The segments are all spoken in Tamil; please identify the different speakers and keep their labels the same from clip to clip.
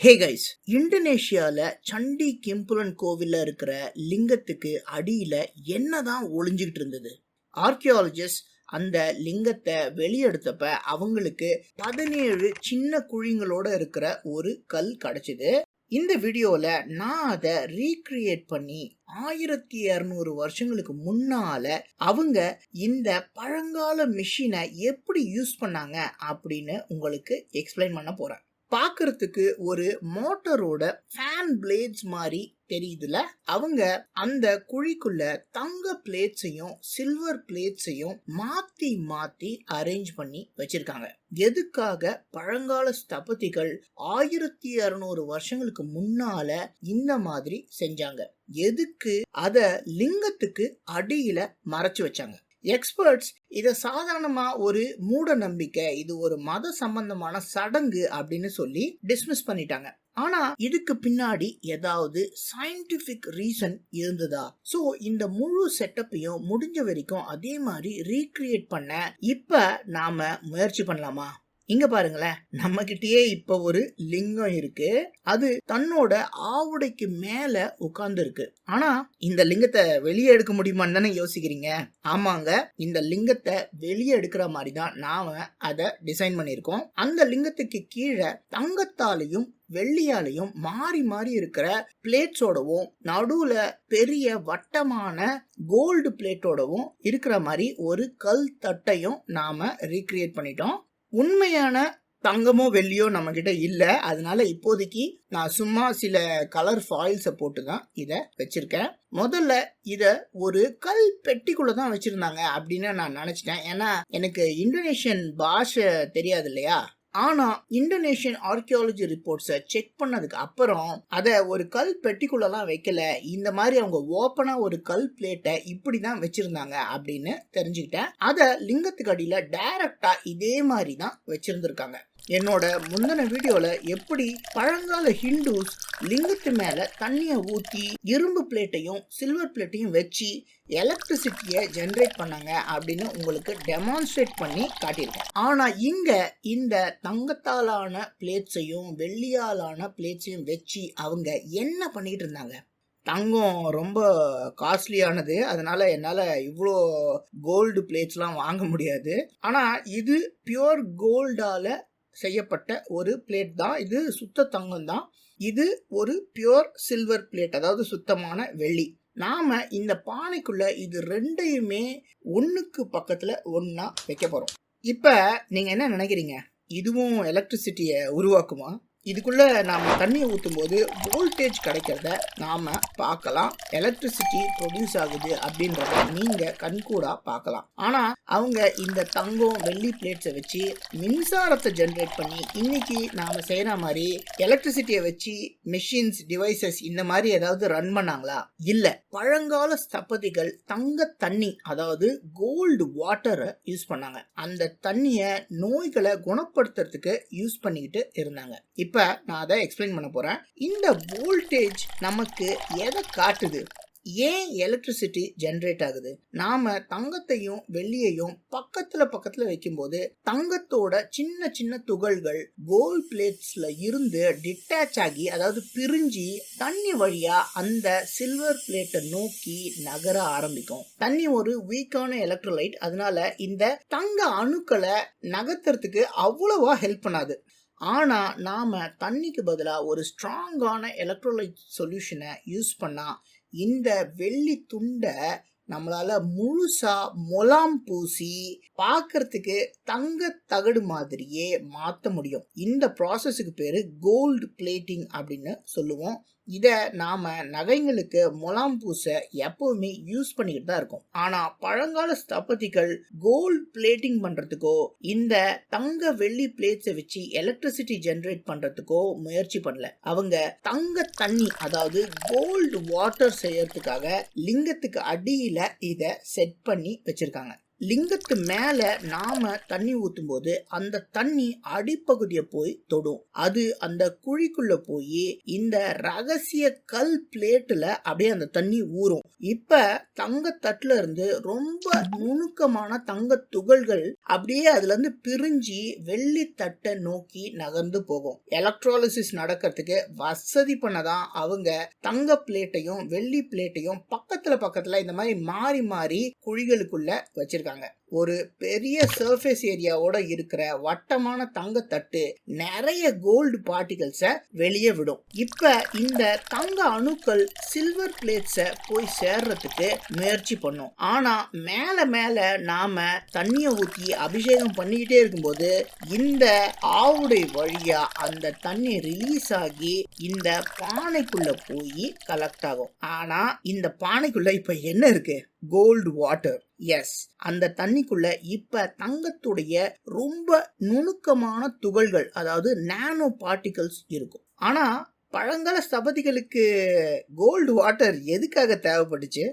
Speaker 1: ஹே கைஸ் இந்தோனேஷியாவில் சண்டி கிம்புலன் கோவிலில் இருக்கிற லிங்கத்துக்கு அடியில் என்னதான் ஒளிஞ்சுக்கிட்டு இருந்தது? ஆர்கியாலஜிஸ்ட் அந்த லிங்கத்தை வெளியெடுத்தப்ப அவங்களுக்கு பதினேழு சின்ன குழிங்களோட இருக்கிற ஒரு கல் கிடச்சிது. இந்த வீடியோவில் நான் அதை ரீக்ரியேட் பண்ணி ஆயிரத்தி இரநூறு வருஷங்களுக்கு முன்னால அவங்க இந்த பழங்கால மிஷினை எப்படி யூஸ் பண்ணாங்க அப்படின்னு உங்களுக்கு எக்ஸ்பிளைன் பண்ண போகிறேன் பார்க்கறதுக்கு ஒரு மோட்டரோட ஃபேன் பிளேட்ஸ் மாதிரி தெரியுதுல? அவங்க அந்த குழிக்குள்ள தங்க பிளேட்ஸையும் சில்வர் பிளேட்ஸையும் மாத்தி மாத்தி அரேஞ்ச் பண்ணி வச்சிருக்காங்க. எதுக்காக? பழங்கால ஸ்தபதிகள் ஆயிரத்தி அறுநூறு வருஷங்களுக்கு முன்னால இந்த மாதிரி செஞ்சாங்க. எதுக்கு? அத லிங்கத்துக்கு அடியில மறைச்சு வச்சாங்க. எக்ஸ்பர்ட்ஸ் இதை சாதாரணமாக ஒரு மூட நம்பிக்கை இது ஒரு மத சம்பந்தமான சடங்கு அப்படின்னு சொல்லி டிஸ்மிஸ் பண்ணிட்டாங்க. ஆனா இதுக்கு பின்னாடி ஏதாவது சயின்டிபிக் ரீசன் இருந்ததா? சோ இந்த முழு செட்டப்பையும் முடிஞ்ச வரைக்கும் அதே மாதிரி ரீக்ரியேட் பண்ண இப்ப நாம முயற்சி பண்ணலாமா? இங்க பாருங்களேன். நம்ம கிட்டயே இப்ப ஒரு லிங்கம் இருக்கு. அது தன்னோட ஆவுடைக்கு மேல உட்கார்ந்து இருக்கு ஆனா இந்த லிங்கத்தை வெளியே எடுக்க முடியுமான்னு தானே யோசிக்கிறீங்க? ஆமாங்க இந்த லிங்கத்தை வெளியே எடுக்கிற மாதிரி தான் நாம அதை டிசைன் பண்ணியிருக்கோம். அந்த லிங்கத்துக்கு கீழே தங்கத்தாலையும் வெள்ளியாலையும் மாறி மாறி இருக்கிற பிளேட்ஸோடவும் நடுவுல பெரிய வட்டமான கோல்டு பிளேட்டோடவும் இருக்கிற மாதிரி ஒரு கல் தட்டையும் நாம ரீக்ரியேட் பண்ணிட்டோம். உண்மையான தங்கமோ வெள்ளியோ நம்ம கிட்ட இல்ல. அதனால இப்போதைக்கு நான் சும்மா சில கலர் ஃபாயில்ஸை போட்டு தான் இதை வச்சிருக்கேன். முதல்ல இதை ஒரு கல் பெட்டிக்குள்ளே தான் வச்சுருந்தாங்க அப்படின்னு நான் நினச்சிட்டேன். ஏன்னா எனக்கு இந்தோனேஷியன் பாஷை தெரியாது இல்லையா? ஆனா இந்தோனேஷியன் ஆர்கியாலஜி ரிப்போர்ட்ஸை செக் பண்ணதுக்கு அப்புறம் அதை ஒரு கல் பெட்டிக்குள்ளலாம் வைக்கல. இந்த மாதிரி அவங்க ஓப்பனா ஒரு கல் பிளேட்டை இப்படி தான் வச்சிருந்தாங்க அப்படின்னு தெரிஞ்சுக்கிட்டேன். அதை லிங்கத்துக்கு அடியில டைரக்டா இதே மாதிரி தான் வச்சிருந்திருக்காங்க. என்னோட முந்தின வீடியோல எப்படி பழங்கால ஹிந்துஸ் லிங்கத்து மேல தண்ணியை ஊத்தி இரும்பு பிளேட்டையும் சில்வர் பிளேட்டையும் வச்சு எலக்ட்ரிசிட்டியை ஜென்ரேட் பண்ணாங்க அப்படின்னு உங்களுக்கு டெமான்ஸ்ட்ரேட் பண்ணி காட்டியிருக்கேன். ஆனா இங்க இந்த தங்கத்தாலான பிளேட்ஸையும் வெள்ளியாலான பிளேட்ஸையும் வச்சு அவங்க என்ன பண்ணிட்டு இருந்தாங்க? தங்கம் ரொம்ப காஸ்ட்லியானது அதனால என்னால் இவ்வளோ கோல்டு பிளேட்ஸ்லாம் வாங்க முடியாது. ஆனால் இது பியோர் கோல்டால செய்யப்பட்ட ஒரு பிளேட் தான். இது சுத்த தங்கம் தான். இது ஒரு பியோர் சில்வர் பிளேட் அதாவது சுத்தமான வெள்ளி. நாம இந்த பானைக்குள்ள இது ரெண்டையுமே ஒன்றுக்கு பக்கத்தில் ஒன்றா வைக்க போகிறோம் இப்போ நீங்கள் என்ன நினைக்கிறீங்க? இதுவும் எலக்ட்ரிசிட்டியை உருவாக்குமா? இதுக்குள்ள நாம் தண்ணியை ஊற்றும் போது வோல்டேஜ் கிடைக்கிறத நாம் பார்க்கலாம். எலக்ட்ரிசிட்டி ப்ரொடியூஸ் ஆகுது அப்படின்றத நீங்கள் கண்கூடா பார்க்கலாம். ஆனால் அவங்க இந்த தங்கம் வெள்ளி பிளேட்ஸை வச்சு மின்சாரத்தை ஜென்ரேட் பண்ணி இன்னைக்கு நாம் செய்கிற மாதிரி எலக்ட்ரிசிட்டியை வச்சு மிஷின்ஸ் டிவைசஸ் இந்த மாதிரி ஏதாவது ரன் பண்ணாங்களா? இல்லை. பழங்கால ஸ்தபதிகள் தங்க தண்ணி அதாவது கோல்டு வாட்டரை யூஸ் பண்ணாங்க. அந்த தண்ணியை நோய்களை குணப்படுத்துறதுக்கு யூஸ் பண்ணிக்கிட்டு இருந்தாங்க. இப்ப நான் அதை எக்ஸ்பிளைன் பண்ண போகிறேன் இந்த வோல்டேஜ் நமக்கு எதை காட்டுது? ஏன் எலக்ட்ரிசிட்டி ஜென்ரேட் ஆகுது? நாம தங்கத்தையும் வெள்ளியையும் பக்கத்துல பக்கத்துல வைக்கும்போது தங்கத்தோட சின்ன சின்ன துகள்கள் கோல்ட் பிளேட்ஸ்ல இருந்து டிட்டாச் ஆகி அதாவது பிரிஞ்சு தண்ணி வழியா அந்த சில்வர் பிளேட்டை நோக்கி நகர ஆரம்பிக்கும். தண்ணி ஒரு வீக்கான எலக்ட்ரோலைட் அதனால இந்த தங்க அணுக்களை நகர்த்துறதுக்கு அவ்வளவா ஹெல்ப் பண்ணாது. ஆனால் நாம் தண்ணிக்கு பதிலாக ஒரு ஸ்ட்ராங்கான எலக்ட்ரோலைட் சொல்யூஷனை யூஸ் பண்ணால் இந்த வெள்ளி துண்டை நம்மளால் முழுசாக முலாம் பூசி பார்க்கறதுக்கு தங்க தகடு மாதிரியே மாற்ற முடியும். இந்த ப்ராசஸுக்கு பேர் கோல்டு பிளேட்டிங் அப்படின்னு சொல்லுவோம். இதை நாம் நகைங்களுக்கு முலாம் பூச எப்பவுமே யூஸ் பண்ணிக்கிட்டு தான் இருக்கும். ஆனா பழங்கால ஸ்தபதிகள் கோல்டு பிளேட்டிங் பண்றதுக்கோ இந்த தங்க வெள்ளி பிளேட்ஸை வச்சு எலக்ட்ரிசிட்டி ஜென்ரேட் பண்றதுக்கோ முயற்சி பண்ணல. அவங்க தங்க தண்ணி அதாவது கோல்டு வாட்டர் செய்யறதுக்காக லிங்கத்துக்கு அடியில இதை செட் பண்ணி வச்சிருக்காங்க. லிங்கத்து மேல நாம தண்ணி ஊத்தும் போது அந்த தண்ணி அடிப்பகுதியை போய் தொடும். அது அந்த குழிக்குள்ள போய் இந்த ரகசிய கல் பிளேட்ல அப்படியே அந்த தண்ணி ஊறும். இப்ப தங்கத்தட்டுல இருந்து ரொம்ப நுணுக்கமான தங்க துகள்கள் அப்படியே அதுல இருந்து பிரிஞ்சு வெள்ளி தட்டை நோக்கி நகர்ந்து போகும். எலக்ட்ராலிசிஸ் நடக்கிறதுக்கு வசதி பண்ணதான் அவங்க தங்க பிளேட்டையும் வெள்ளி பிளேட்டையும் பக்கத்துல பக்கத்துல இந்த மாதிரி மாறி மாறி குழிகளுக்குள்ள வச்சிருக்காங்க. இருக்காங்க ஒரு பெரிய சர்ஃபேஸ் ஏரியாவோட இருக்கிற வட்டமான தங்கத்தட்டு நிறைய கோல்டு பார்ட்டிகல்ஸை வெளியே விடும். இப்ப இந்த தங்க அணுக்கள் சில்வர் பிளேட்ஸை போய் சேர்றதுக்கு முயற்சி பண்ணும். ஆனா மேல மேல நாம தண்ணியை ஊற்றி அபிஷேகம் பண்ணிக்கிட்டே இருக்கும்போது இந்த ஆவுடை வழியா அந்த தண்ணி ரிலீஸ் ஆகி இந்த பானைக்குள்ள போய் கலெக்ட் ஆகும். ஆனா இந்த பானைக்குள்ள இப்ப என்ன இருக்கு? கோல்டு வாட்டர் எஸ் அந்த தண்ணி தண்ணிக்குள்ள இப்ப தங்கத்துடைய ரொம்ப நுணுக்கமான துகள்கள் அதாவது நானோ பார்ட்டிகல்ஸ் இருக்கும். ஆனா பழங்கால ஸ்தபதிகளுக்கு கோல்டு வாட்டர் எதுக்காக தேவைப்பட்டுச்சு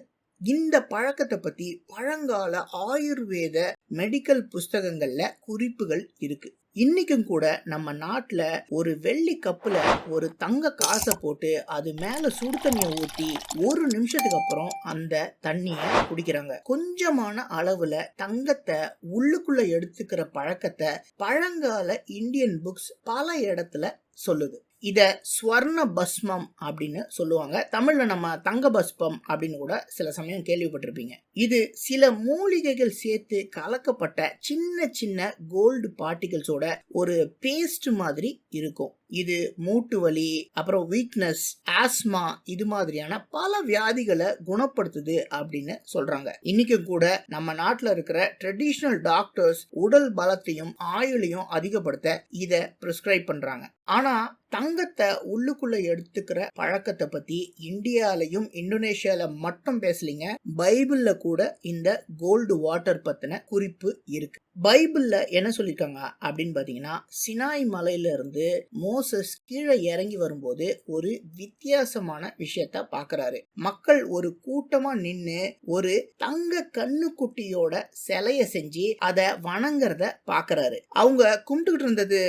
Speaker 1: இந்த பழக்கத்தை பத்தி பழங்கால ஆயுர்வேத மெடிக்கல் புஸ்தகங்கள்ல குறிப்புகள் இருக்கு. இன்னைக்கும் கூட நம்ம நாட்டில் ஒரு வெள்ளி கப்பில் ஒரு தங்க காசை போட்டு அது மேலே சுடு தண்ணியை ஊற்றி ஒரு நிமிஷத்துக்கு அப்புறம் அந்த தண்ணியை குடிக்கிறாங்க. கொஞ்சமான அளவில் தங்கத்தை உள்ளுக்குள்ள எடுத்துக்கிற பழக்கத்தை பழங்கால இந்தியன் புக்ஸ் பல இடத்துல சொல்லுது. இதை ஸ்வர்ண பஸ்மம் அப்படின்னு சொல்லுவாங்க. தமிழில் நம்ம தங்க பஸ்பம் அப்படின்னு கூட சில சமயம் கேள்விப்பட்டிருப்பீங்க. இது சில மூலிகைகள் சேர்த்து கலக்கப்பட்ட சின்ன சின்ன கோல்டு பார்ட்டிகல்ஸோட ஒரு பேஸ்ட் மாதிரி இருக்கும். இது மூட்டு வலி அப்புறம் வீக்னஸ் ஆஸ்மா இது மாதிரியான பல வியாதிகளை குணப்படுத்துது அப்படின்னு சொல்றாங்க. இன்னைக்கும் கூட நம்ம நாட்டில் இருக்கிற ட்ரெடிஷ்னல் டாக்டர்ஸ் உடல் பலத்தையும் ஆயுளையும் அதிகப்படுத்த இதை பிரிஸ்கிரைப் பண்றாங்க. ஆனா தங்கத்தை உள்ளுக்குள்ள எடுத்துக்கிற பழக்கத்தை பத்தி இந்தியாலையும் இந்தோனேஷியால மட்டும் பேசலிங்க. பைபிள்ல கூட இந்த கோல்டு வாட்டர் பத்தின குறிப்பு இருக்கு. பைபிளில் என்ன சொல்லியிருக்காங்க அப்படின்னு பார்த்தீங்கன்னா சினாய் மலையிலிருந்து மோசஸ் கீழே இறங்கி வரும்போது ஒரு வித்தியாசமான விஷயத்த பார்க்குறாரு மக்கள் ஒரு கூட்டமாக நின்று ஒரு தங்க கண்ணுக்குட்டியோட சிலைய செஞ்சு அதை வணங்குறத பார்க்குறாரு அவங்க கும்பிட்டுக்கிட்டு இருந்தது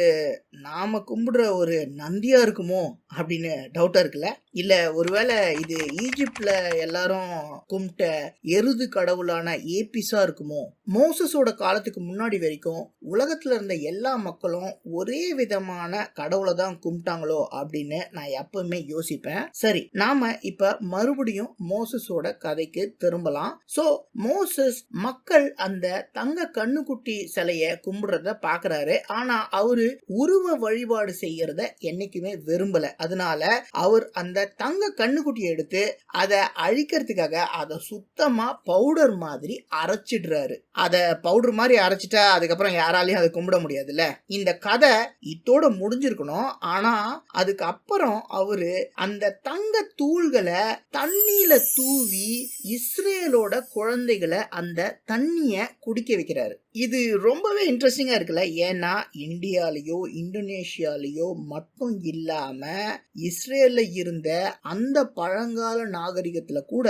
Speaker 1: நாம கும்பிடுற ஒரு நந்தியாக இருக்குமோ அப்படின்னு டவுட்டாக இருக்குல்ல? இல்ல ஒருவேளை இது ஈஜிப்ட்ல எல்லாரும் கும்பிட்ட எருது கடவுளான ஏபிஸா இருக்குமோ? மோசஸோட காலத்துக்கு முன்னாடி வரைக்கும் உலகத்துல இருந்த எல்லா மக்களும் ஒரே விதமான கடவுளை தான் கும்பிட்டாங்களோ அப்படின்னு நான் எப்பவுமே யோசிப்பேன். சரி நாம இப்ப மறுபடியும் மோசஸோட கதைக்கு திரும்பலாம். சோ மோசஸ் மக்கள் அந்த தங்க கண்ணுக்குட்டி சிலைய கும்பிடுறத பாக்குறாரு. ஆனா அவரு உருவ வழிபாடு செய்யறத என்னைக்குமே விரும்பல. அதனால அவர் அந்த தங்க கண்ணுக்குட்டியை எடுத்து அதை அழிக்கிறதுக்காக அதை சுத்தமா பவுடர் மாதிரி அரைச்சிடுறாரு. அதை பவுடர் மாதிரி அரைச்சிட்டா அதுக்கப்புறம் யாராலையும் அதை கும்பிட முடியாதுல்ல? இந்த கதை இத்தோட முடிஞ்சிருக்கணும். ஆனா அதுக்கு அப்புறம் அவரு அந்த தங்க தூள்களை தண்ணியில தூவி இஸ்ரேலோட குழந்தைகளை அந்த தண்ணிய குடிக்க வைக்கிறாரு. இது ரொம்பவே இன்ட்ரெஸ்டிங்காக இருக்குல்ல? ஏன்னா இந்தியாலேயோ இந்தோனேஷியாலேயோ மட்டும் இல்லாமல் இஸ்ரேலில் இருந்த அந்த பழங்கால நாகரிகத்தில் கூட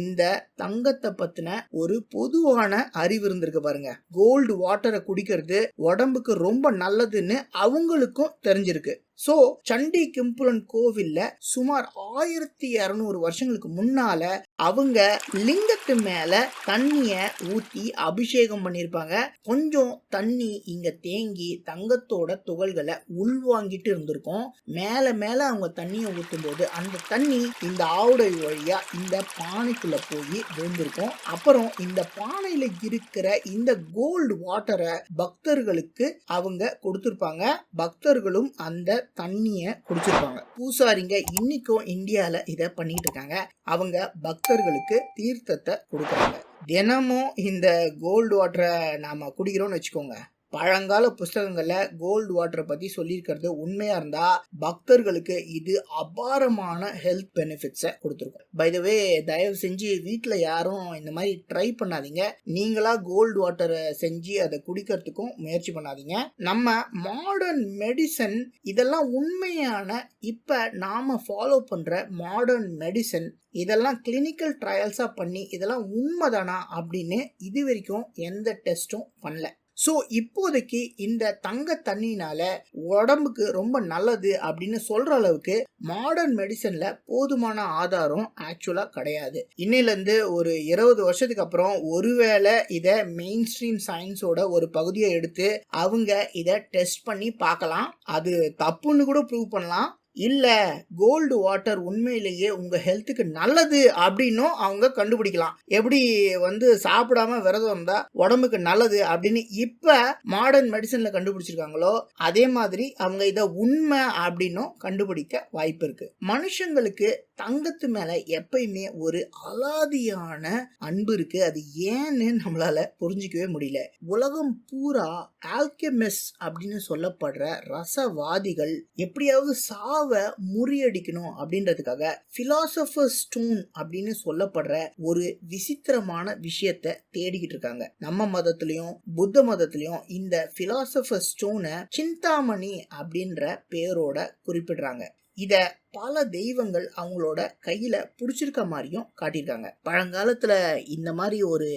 Speaker 1: இந்த தங்கத்தை பற்றின ஒரு பொதுவான அறிவு இருந்திருக்கு பாருங்க. கோல்டு வாட்டரை குடிக்கிறது உடம்புக்கு ரொம்ப நல்லதுன்னு அவங்களுக்கும் தெரிஞ்சிருக்கு. ஸோ சண்டி கிம்புலன் கோவில்ல சுமார் ஆயிரத்தி இரநூறு வருஷங்களுக்கு முன்னால அவங்க லிங்கத்து மேல தண்ணிய ஊத்தி அபிஷேகம் பண்ணியிருப்பாங்க கொஞ்சம் தண்ணி இங்க தேங்கி தங்கத்தோட துகள்களை உள்வாங்கிட்டு இருந்திருக்கும். மேல மேல அவங்க தண்ணியை ஊற்றும் போது அந்த தண்ணி இந்த ஆவுடை வழியா இந்த பானைக்குள்ள போய் விழுந்திருக்கும். அப்புறம் இந்த பானையில இருக்கிற இந்த கோல்டு வாட்டரை பக்தர்களுக்கு அவங்க கொடுத்திருப்பாங்க. பக்தர்களும் அந்த தண்ணியை குடிச்சிருப்பாங்க. பூசாரிங்க இன்னைக்கும் இந்தியால இதை பண்ணிட்டு இருக்காங்க அவங்க பக்தர்களுக்கு தீர்த்தத்தை கொடுக்குறாங்க. தினமும் இந்த கோல்டு வாட்டரை நாம குடிக்கிறோம்னு வச்சுக்கோங்க. பழங்கால புஸ்தகங்களில் கோல்டு வாட்டரை பற்றி சொல்லியிருக்கிறது உண்மையாக இருந்தால் பக்தர்களுக்கு இது அபாரமான ஹெல்த் பெனிஃபிட்ஸை கொடுத்துருக்கும். பை த வே தயவு செஞ்சு வீட்டில் யாரும் இந்த மாதிரி ட்ரை பண்ணாதீங்க. நீங்களாக கோல்டு வாட்டரை செஞ்சு அதை குடிக்கிறதுக்கும் முயற்சி பண்ணாதீங்க. நம்ம மாடர்ன் மெடிசன் இதெல்லாம் உண்மையான இப்போ நாம் ஃபாலோ பண்ணுற மாடர்ன் மெடிசன் இதெல்லாம் கிளினிக்கல் ட்ரையல்ஸாக பண்ணி இதெல்லாம் உண்மைதானா அப்படின்னு இது வரைக்கும் எந்த டெஸ்ட்டும் பண்ணல. ஸோ இப்போதைக்கு இந்த தங்க தண்ணினால உடம்புக்கு ரொம்ப நல்லது அப்படின்னு சொல்ற அளவுக்கு மாடர்ன் மெடிசன்ல போதுமான ஆதாரம் ஆக்சுவலாக கிடையாது. இன்னிலேருந்து ஒரு இருபது வருஷத்துக்கு அப்புறம் ஒருவேளை இதை மெயின் ஸ்ட்ரீம் சயின்ஸோட ஒரு பகுதியை எடுத்து அவங்க இதை டெஸ்ட் பண்ணி பார்க்கலாம். அது தப்புன்னு கூட ப்ரூவ் பண்ணலாம். இல்லை கோல்டு வாட்டர் உண்மையிலேயே உங்கள் ஹெல்த்துக்கு நல்லது அப்படின்னும் அவங்க கண்டுபிடிக்கலாம். எப்படி வந்து சாப்பிடாம விரதம் இருந்தால் உடம்புக்கு நல்லது அப்படின்னு இப்போ மாடர்ன் மெடிசனில் கண்டுபிடிச்சிருக்காங்களோ அதே மாதிரி அவங்க இதை உண்மை அப்படின்னும் கண்டுபிடிக்க வாய்ப்பு இருக்குது மனுஷங்களுக்கு தங்கத்து மேலே எப்பயுமே ஒரு அலாதியான அன்பு இருக்குது அது ஏன்னு நம்மளால் புரிஞ்சிக்கவே முடியல. உலகம் பூரா ஆல்கெமிஸ் அப்படின்னு சொல்லப்படுற ரசவாதிகள் எப்படியாவது சா முறியடிக்கணும் அப்படின்றதுக்காக பிலாசபர் ஸ்டோன் அப்படின்னு சொல்லப்படுற ஒரு விசித்திரமான விஷயத்த தேடிக்கிட்டு இருக்காங்க. நம்ம மதத்திலையும் புத்த மதத்திலையும் இந்த பிலாசபர் ஸ்டோனை சிந்தாமணி அப்படின்ற பேரோட குறிப்பிடுறாங்க. இத பல தெய்வங்கள் அவங்களோட கையில பிடிச்சிருக்க மாதிரியும் காட்டியிருக்காங்க. பழங்காலத்துல இந்த மாதிரி ஒரு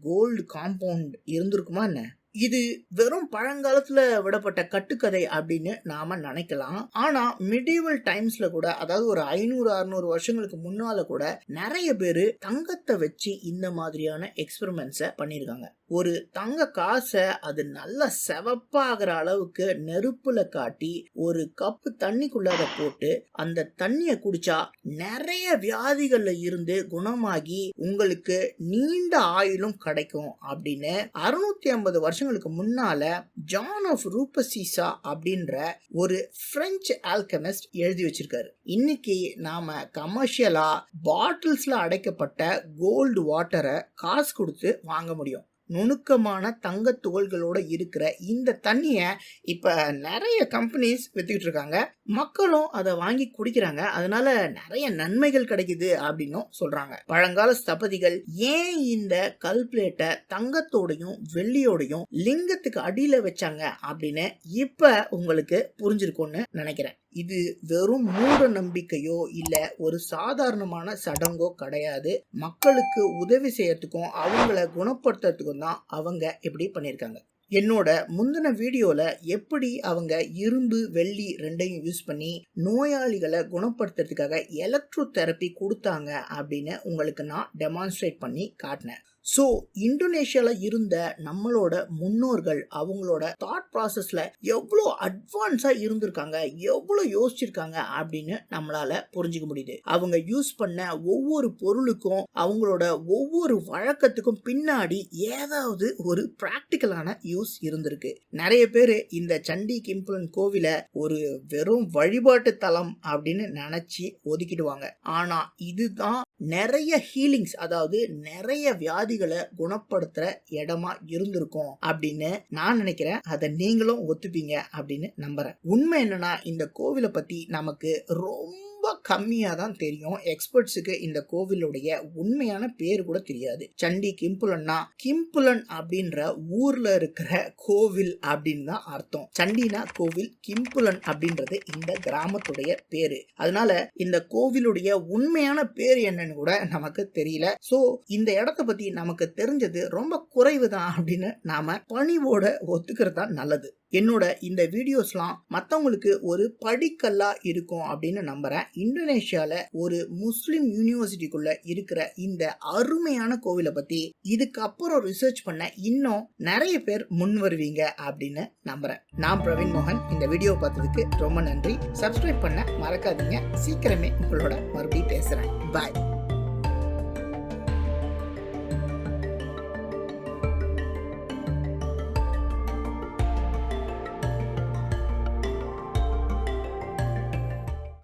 Speaker 1: கோல்டு காம்பவுண்ட் இருந்திருக்குமா என்ன? இது வெறும் பழங்காலத்துல விடப்பட்ட கட்டுக்கதை அப்படின்னு நாம நினைக்கலாம். ஆனா மிடிவல் டைம்ஸ்ல கூட அதாவது ஒரு ஐநூறு அறுநூறு வருஷங்களுக்கு முன்னால கூட நிறைய பேரு தங்கத்தை வச்சு இந்த மாதிரியான எக்ஸ்பெரிமெண்ட்ஸை பண்ணியிருக்காங்க ஒரு தங்க காசை அது நல்ல செவப்பாகிற அளவுக்கு நெருப்புல காட்டி ஒரு கப்பு தண்ணிக்குள்ளார போட்டு அந்த தண்ணிய குடிச்சா நிறைய வியாதிகள்ல இருந்து குணமாகி உங்களுக்கு நீண்ட ஆயுளும் கிடைக்கும் அப்படின்னு அறுநூத்தி ஐம்பது வருஷம் வருஷங்களுக்கு முன்னால ஜான் ஆஃப் ரூபசீசா அப்படின்ற ஒரு பிரெஞ்சு ஆல்கமிஸ்ட் எழுதி வச்சிருக்காரு. இன்னைக்கு நாம கமர்ஷியலா பாட்டில்ஸ்ல அடைக்கப்பட்ட கோல்டு வாட்டரை காசு கொடுத்து வாங்க முடியும். நுணுக்கமான தங்க துகள்களோட இருக்கிற இந்த தண்ணியை இப்போ நிறைய கம்பெனிஸ் வித்துக்கிட்டு இருக்காங்க. மக்களும் அதை வாங்கி குடிக்கிறாங்க. அதனால நிறைய நன்மைகள் கிடைக்குது அப்படின்னும் சொல்றாங்க. பழங்கால ஸ்தபதிகள் ஏன் இந்த கல் பிளேட்டை தங்கத்தோடையும் வெள்ளியோடையும் லிங்கத்துக்கு அடியில வச்சாங்க அப்படின்னு இப்ப உங்களுக்கு புரிஞ்சிருக்கும்னு நினைக்கிறேன். இது வெறும் மூட நம்பிக்கையோ இல்ல ஒரு சாதாரணமான சடங்கோ கிடையாது. மக்களுக்கு உதவி செய்யறதுக்கும் அவங்கள குணப்படுத்துறதுக்கும் தான் அவங்க இப்படி பண்ணியிருக்காங்க. என்னோட முந்தின வீடியோல எப்படி அவங்க இரும்பு வெள்ளி ரெண்டையும் யூஸ் பண்ணி நோயாளிகளை குணப்படுத்துறதுக்காக எலக்ட்ரோ தெரப்பி கொடுத்தாங்க அப்படின்னு உங்களுக்கு நான் டெமான்ஸ்ட்ரேட் பண்ணி காட்டினேன். ஸோ இந்தோனேஷியாவில் இருந்த நம்மளோட முன்னோர்கள் அவங்களோட தாட் ப்ராசஸில் எவ்வளோ அட்வான்ஸாக இருந்திருக்காங்க எவ்வளோ யோசிச்சிருக்காங்க அப்படின்னு நம்மளால புரிஞ்சுக்க முடியுது. அவங்க யூஸ் பண்ண ஒவ்வொரு பொருளுக்கும் அவங்களோட ஒவ்வொரு வழக்கத்துக்கும் பின்னாடி ஏதாவது ஒரு ப்ராக்டிக்கலான யூஸ் இருந்திருக்கு. நிறைய பேர் இந்த சண்டி கிம்புலன் கோவிலை ஒரு வெறும் வழிபாட்டு தலம் அப்படின்னு நினைச்சு ஒதுக்கிடுவாங்க. ஆனா இதுதான் நிறைய ஹீலிங்ஸ் அதாவது நிறைய வியாதி வியாதிகளை குணப்படுத்துற இடமா இருந்திருக்கும் அப்படின்னு நான் நினைக்கிறேன். அதை நீங்களும் ஒத்துப்பீங்க அப்படின்னு நம்புறேன். உண்மை என்னன்னா இந்த கோவிலை பத்தி நமக்கு ரொம்ப ரொம்ப கம்மியாக தான் தெரியும். எக்ஸ்பர்ட்ஸுக்கு இந்த கோவிலுடைய உண்மையான பேர் கூட தெரியாது. சண்டி கிம்புலன்னா கிம்புலன் அப்படின்ற ஊர்ல இருக்கிற கோவில் அப்படின்னு தான் அர்த்தம். சண்டினா கோவில் கிம்புலன் அப்படின்றது இந்த கிராமத்துடைய பேரு. அதனால இந்த கோவிலுடைய உண்மையான பேர் என்னன்னு கூட நமக்கு தெரியல. சோ இந்த இடத்த பத்தி நமக்கு தெரிஞ்சது ரொம்ப குறைவு தான் அப்படின்னு நாம பணிவோட ஒத்துக்கிறது தான் நல்லது. என்னோட இந்த வீடியோஸ்லாம் மற்றவங்களுக்கு ஒரு படிக்கல்லா இருக்கும் அப்படின்னு நம்புறேன். இந்தோனேஷியால ஒரு முஸ்லிம் யூனிவர்சிட்டிக்குள்ள இருக்கிற இந்த அருமையான கோவிலை பத்தி இதுக்கப்புறம் ரிசர்ச் பண்ண இன்னும் நிறைய பேர் முன் வருவீங்க அப்படின்னு நம்புறேன். நான் பிரவீன் மோகன். இந்த வீடியோ பார்த்ததுக்கு ரொம்ப நன்றி. சப்ஸ்கிரைப் பண்ண மறக்காதீங்க. சீக்கிரமே உங்களோட மறுபடியும் பேசுறேன். பாய்